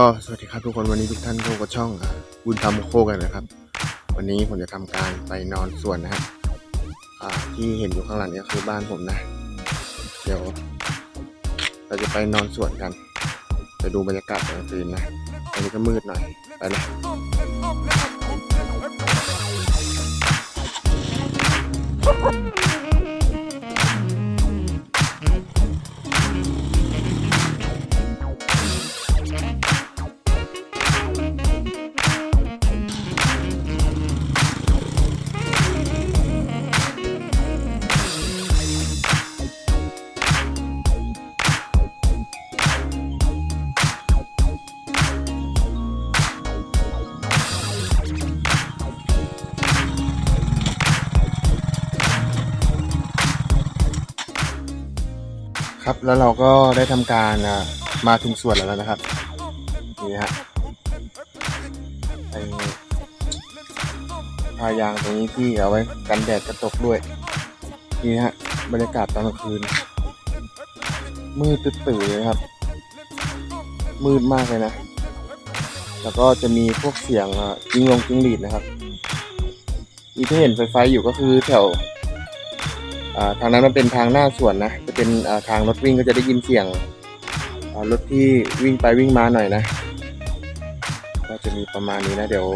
ก็สวัสดีครับทุกคนวันนี้ทุกท่านเข้ากับช่องบุญธรรมโคกันนะครับ วันนี้ผมจะทำการไปนอนสวนนะครับที่เห็นอยู่ข้างหลังนี้คือบ้านผมนะ เดี๋ยว เราจะไปนอนสวนกันไปดูบรรยากาศกลางคืนนะอันนี้ก็มืดหน่อยไปเล ครับแล้วเราก็ได้ทำการมาถึงส่วนแล้วนะครับนี่ฮะไอพายางตรงนี้ที่เอาไว้กันแดดกระตกด้วยนี่ฮะบรรยากาศตอนกลางคืน มืดตื่นเลยนะครับ มืดมากเลยนะ แล้วก็จะมีพวกเสียงจิ้งลงจิ้งหรีดนะครับอีที่เห็นไฟไฟอยู่ก็คือแถว ทางนั้นมันเป็นทางหน้าสวนนะ จะเป็นทางรถวิ่งก็จะได้ยินเสียงรถที่วิ่งไปวิ่งมาหน่อยนะ ก็จะมีประมาณนี้นะ เดี๋ยว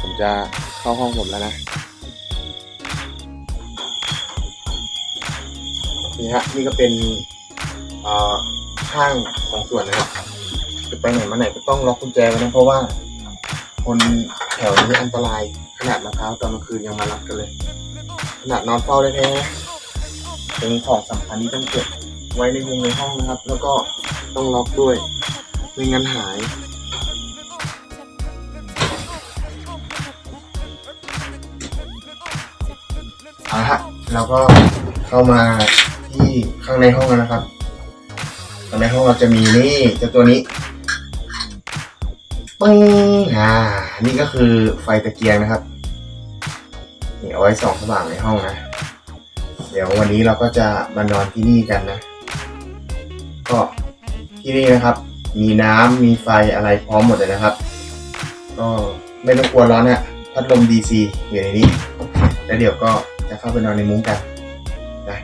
ผมจะเข้าห้องผมแล้วนะนี่ฮะนี่ก็เป็นอ่าข้างของสวนนะครับจะไปไหนมาไหนก็ต้องล็อกกุญแจไว้นะเพราะว่า คนแถวนี้อันตรายขนาดมะพร้าวตอนกลางคืนยังมารับกันเลย ขนาดนอนเฝ้าได้แท้ๆเป็นของสำคัญที่ต้องเก็บไว้ในห้องในห้องนะครับ แล้วก็ต้องล็อกด้วยไม่งั้นหายเอาละฮะเราก็เข้ามาที่ข้างในห้องแล้วนะครับข้างในห้องเราจะมีนี่จ้าตัวนี้ปึ้งอ่านี่ก็คือไฟตะเกียงนะครับ นี่เอาไว้ส่องสว่างในห้องนะ เดี๋ยววันนี้เราก็จะมานอนที่นี่กันนะ ก็ที่นี่นะครับ มีน้ำมีไฟอะไรพร้อมหมดเลยนะครับ ก็ไม่ต้องกลัวร้อนนะพัดลม DC อยู่ในนี้ แล้วเดี๋ยวก็จะเข้าไปนอนในมุ้งกันนะ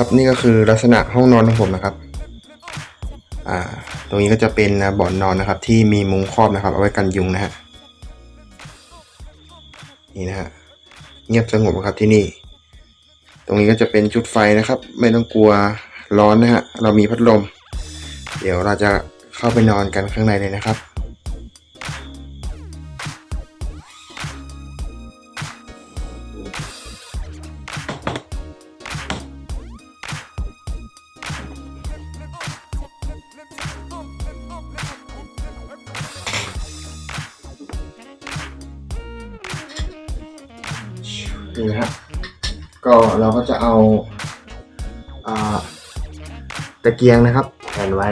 ครับนี่ก็คือลักษณะห้องนอนของผมนะครับ อ่า ตรงนี้ก็จะเป็นบ่อนนอนนะครับ ที่มีมุ้งครอบนะครับ เอาไว้กันยุงนะฮะนี่นะฮะเงียบสงบนะครับที่นี่ ตรงนี้ก็จะเป็นชุดไฟนะครับ ไม่ต้องกลัวร้อนนะฮะเรามีพัดลม เดี๋ยวเราจะเข้าไปนอนกันข้างในเลยนะครับ นี่นะฮะก็เราก็จะเอาอ่าตะเกียงนะครับแขวนไว้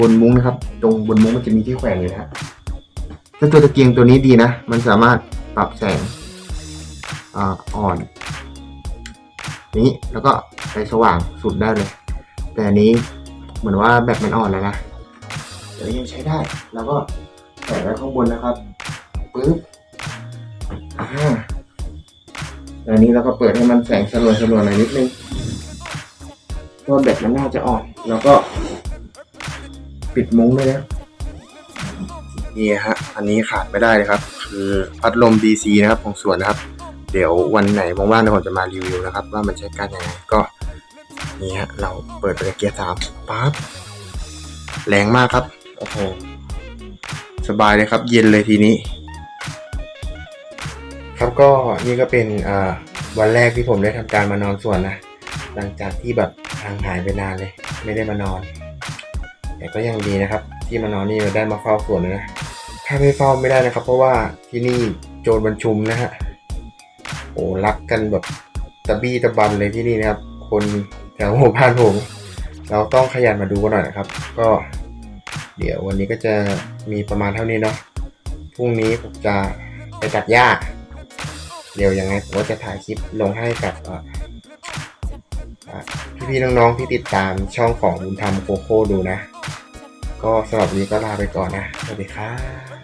บนมุ้งนะครับ ตรงบนมุ้งมันจะมีที่แขวนอยู่นะฮะถ้าตัวตะเกียงตัวนี้ดีนะ มันสามารถปรับแสงอ่อ่อนนี้แล้วก็ไปสว่างสุดได้เลย แต่อันนี้เหมือนว่าแบตมันอ่อนแล้วนะแต่ยังใช้ได้ แล้วก็แขวนไว้ข้างบนนะครับปึ๊บอ่า อันนี้เราก็เปิดให้มันแสงสลัวสลัวหน่อยนิดนึงเพราะว่าแบตมันน่าจะอ่อน แล้วก็ปิดมุ้งด้วยนะนี่ฮะ อันนี้ขาดไม่ได้เลยครับ คือพัดลม DC นะครับของสวนนะครับ เดี๋ยววันไหนว่างๆเดี๋ยวผมจะมารีวิวนะครับ ว่ามันใช้การยังไงก็นี่ฮะเราเปิดไปเกียร์สามปั๊บแรงมากครับ โอ้โห สบายเลยครับ เย็นเลยทีนี้ ครับก็นี่ก็เป็นวันแรกที่ผมได้ทำการมานอนสวนนะ หลังจากที่แบบห่างหายไปนานเลย ไม่ได้มานอน แต่ก็ยังดีนะครับ ที่มานอนนี่ได้มาเฝ้าสวนนะถ้าไม่เฝ้าไม่ได้นะครับ เพราะว่าที่นี่โจรบัญชุมนะฮะโอ้รักกันแบบตะบี้ตะบันเลยที่นี่นะครับ คนแถวหมู่บ้านผมเราต้องขยันมาดูกันหน่อยนะครับ ก็เดี๋ยววันนี้ก็จะมีประมาณเท่านี้เนาะพรุ่งนี้ผมจะไปตัดหญ้า เดี๋ยวยังไงผมก็จะถ่ายคลิปลงให้กับพี่ๆน้องๆที่ติดตามช่องของบุญธรรมโคโค่ดูนะ ก็สำหรับวันนี้ก็ลาไปก่อนนะ สวัสดีครับ